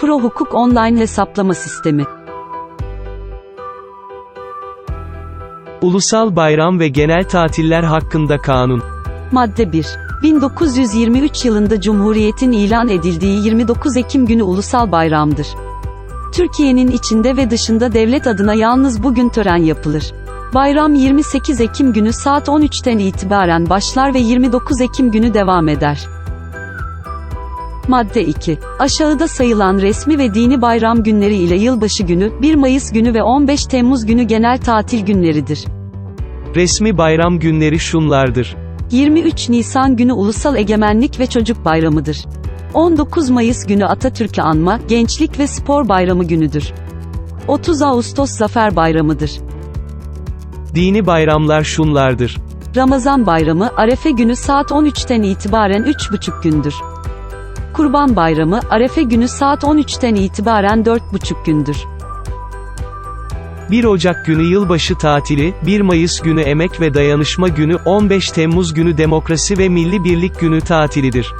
Pro Hukuk Online Hesaplama Sistemi Ulusal bayram ve genel tatiller hakkında kanun. Madde 1. 1923 yılında Cumhuriyet'in ilan edildiği 29 Ekim günü ulusal bayramdır. Türkiye'nin içinde ve dışında devlet adına yalnız bugün tören yapılır. Bayram 28 Ekim günü saat 13'ten itibaren başlar ve 29 Ekim günü devam eder. Madde 2. Aşağıda sayılan resmi ve dini bayram günleri ile yılbaşı günü, 1 Mayıs günü ve 15 Temmuz günü genel tatil günleridir. Resmi bayram günleri şunlardır. 23 Nisan günü Ulusal Egemenlik ve Çocuk Bayramıdır. 19 Mayıs günü Atatürk'ü anma, Gençlik ve Spor Bayramı günüdür. 30 Ağustos Zafer Bayramıdır. Dini bayramlar şunlardır. Ramazan Bayramı, Arefe günü saat 13'ten itibaren 3,5 gündür. Kurban Bayramı, Arefe günü saat 13'ten itibaren 4,5 gündür. 1 Ocak günü yılbaşı tatili, 1 Mayıs günü emek ve dayanışma günü, 15 Temmuz günü demokrasi ve milli birlik günü tatilidir.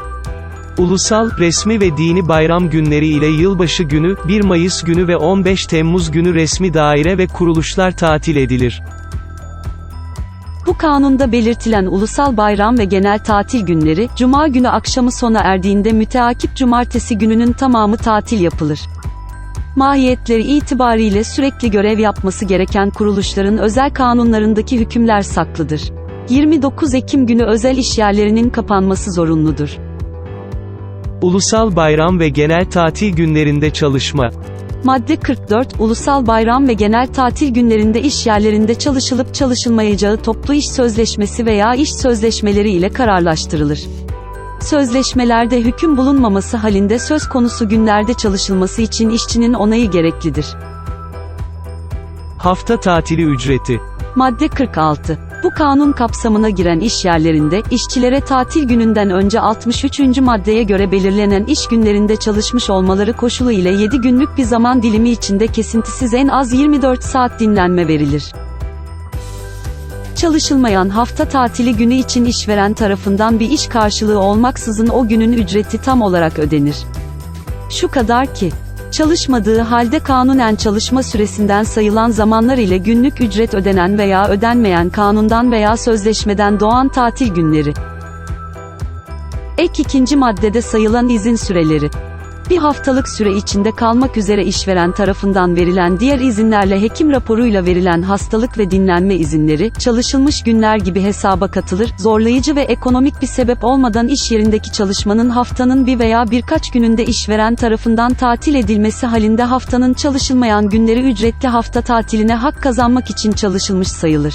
Ulusal, resmi ve dini bayram günleri ile yılbaşı günü, 1 Mayıs günü ve 15 Temmuz günü resmi daire ve kuruluşlar tatil edilir. Bu kanunda belirtilen ulusal bayram ve genel tatil günleri, Cuma günü akşamı sona erdiğinde müteakip cumartesi gününün tamamı tatil yapılır. Mahiyetleri itibariyle sürekli görev yapması gereken kuruluşların özel kanunlarındaki hükümler saklıdır. 29 Ekim günü özel işyerlerinin kapanması zorunludur. Ulusal bayram ve genel tatil günlerinde çalışma. Madde 44, ulusal bayram ve genel tatil günlerinde iş yerlerinde çalışılıp çalışılmayacağı toplu iş sözleşmesi veya iş sözleşmeleri ile kararlaştırılır. Sözleşmelerde hüküm bulunmaması halinde söz konusu günlerde çalışılması için işçinin onayı gereklidir. Hafta tatili ücreti. Madde 46. Bu kanun kapsamına giren iş yerlerinde, işçilere tatil gününden önce 63. maddeye göre belirlenen iş günlerinde çalışmış olmaları koşulu ile 7 günlük bir zaman dilimi içinde kesintisiz en az 24 saat dinlenme verilir. Çalışılmayan hafta tatili günü için işveren tarafından bir iş karşılığı olmaksızın o günün ücreti tam olarak ödenir. Şu kadar ki, çalışmadığı halde kanunen çalışma süresinden sayılan zamanlar ile günlük ücret ödenen veya ödenmeyen kanundan veya sözleşmeden doğan tatil günleri. Ek ikinci maddede sayılan izin süreleri. Bir haftalık süre içinde kalmak üzere işveren tarafından verilen diğer izinlerle hekim raporuyla verilen hastalık ve dinlenme izinleri, çalışılmış günler gibi hesaba katılır, zorlayıcı ve ekonomik bir sebep olmadan iş yerindeki çalışmanın haftanın bir veya birkaç gününde işveren tarafından tatil edilmesi halinde haftanın çalışılmayan günleri ücretli hafta tatiline hak kazanmak için çalışılmış sayılır.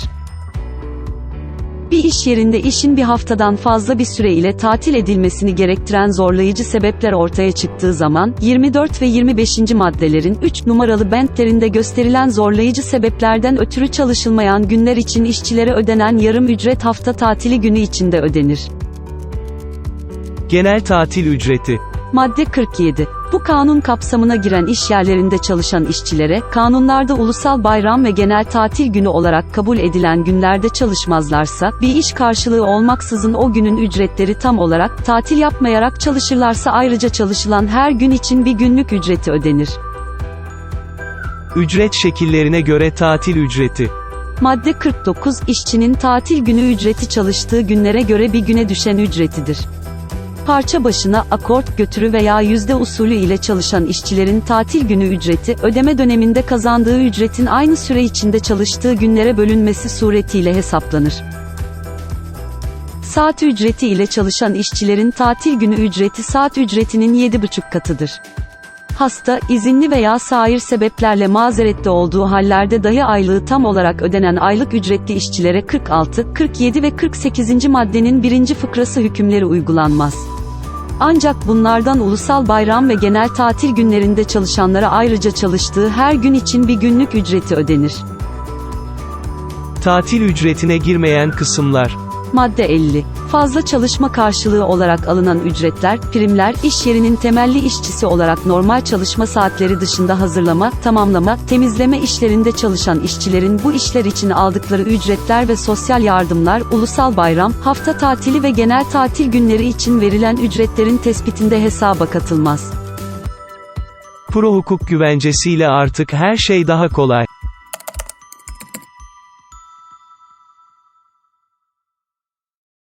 Bir iş yerinde işin bir haftadan fazla bir süre ile tatil edilmesini gerektiren zorlayıcı sebepler ortaya çıktığı zaman, 24 ve 25. maddelerin 3 numaralı bentlerinde gösterilen zorlayıcı sebeplerden ötürü çalışılmayan günler için işçilere ödenen yarım ücret hafta tatili günü içinde ödenir. Genel tatil ücreti. Madde 47. Bu kanun kapsamına giren iş yerlerinde çalışan işçilere, kanunlarda ulusal bayram ve genel tatil günü olarak kabul edilen günlerde çalışmazlarsa, bir iş karşılığı olmaksızın o günün ücretleri tam olarak, tatil yapmayarak çalışırlarsa ayrıca çalışılan her gün için bir günlük ücreti ödenir. Ücret şekillerine göre tatil ücreti. Madde 49, işçinin tatil günü ücreti çalıştığı günlere göre bir güne düşen ücretidir. Parça başına akort götürü veya yüzde usulü ile çalışan işçilerin tatil günü ücreti, ödeme döneminde kazandığı ücretin aynı süre içinde çalıştığı günlere bölünmesi suretiyle hesaplanır. Saat ücreti ile çalışan işçilerin tatil günü ücreti saat ücretinin 7,5 katıdır. Hasta, izinli veya sair sebeplerle mazerette olduğu hallerde dahi aylığı tam olarak ödenen aylık ücretli işçilere 46, 47 ve 48. maddenin birinci fıkrası hükümleri uygulanmaz. Ancak bunlardan ulusal bayram ve genel tatil günlerinde çalışanlara ayrıca çalıştığı her gün için bir günlük ücreti ödenir. Tatil ücretine girmeyen kısımlar. Madde 50. Fazla çalışma karşılığı olarak alınan ücretler, primler, iş yerinin temelli işçisi olarak normal çalışma saatleri dışında hazırlama, tamamlama, temizleme işlerinde çalışan işçilerin bu işler için aldıkları ücretler ve sosyal yardımlar, ulusal bayram, hafta tatili ve genel tatil günleri için verilen ücretlerin tespitinde hesaba katılmaz. Pro hukuk güvencesiyle artık her şey daha kolay.